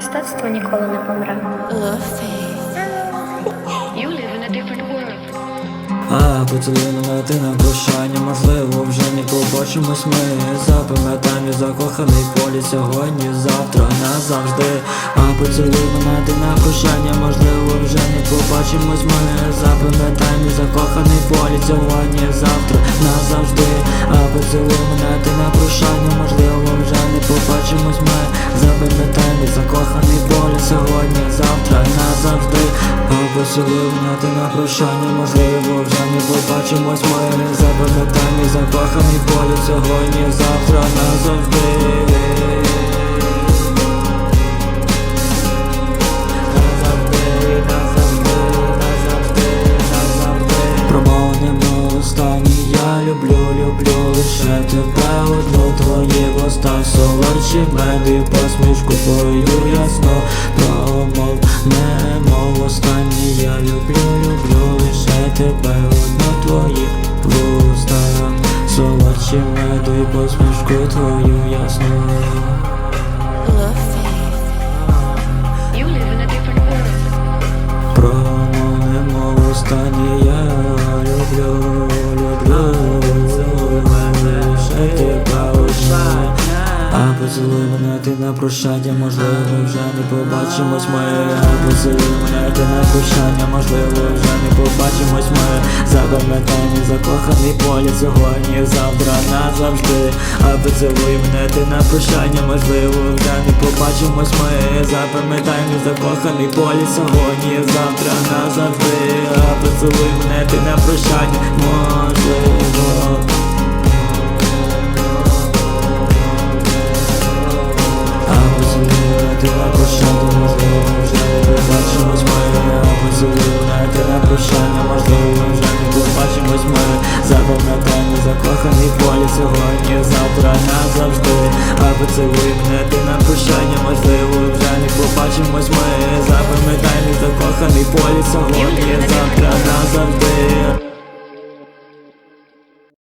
Мистецтво ніколи не помре. You live in a different world. А поцілуй мене ти на прощання, можливо, вже не побачимось ми Запам'ятаємо закоханий полі сьогодні, завтра, назавжди А поцілуй мене ти на прощання, можливо, вже не побачимось ми Запам'ятаємо закоханий полі сьогодні, завтра, назавжди А поцілуй мене ти на прощання, можливо, не побачимось ми Запам'ятаємо закоханий полі сьогодні, завтра, назавжди. А поцілуй мене ти на прощання, можливо, вже не побачимось ми. Запам'ятаємо закоханий полі сьогодні, завтра, назавжди Назавжди, люблю, люблю лише тебе одну твої вуста Солодші меди, посмішку твою ясно Промов, не мов останні Я люблю, люблю лише тебе одну твої вуста Солодші меди, посмішку твою ясно. World. Промовнимо останні я люблю ти на прощання, можливо, вже не побачимось ми. А поцілуй мене ти на прощання, можливо, вже не побачимось ми. Запам'ятай мій закоханий полі сьогодні, завтра, назавжди. А поцілуй мене ти на прощання, можливо, вже не побачимось ми. Запам'ятай мій закоханий полі сьогодні, завтра, назавжди. А поцілуй мене ти на прощання, можливо Запам'ятай не закоханий полі сьогодні, завтра, назавжди. А поцілуй мене ти на прощання, можливо, вже не побачимось ми. Запам'ятай не закоханий полі сьогодні, завтра, назавжди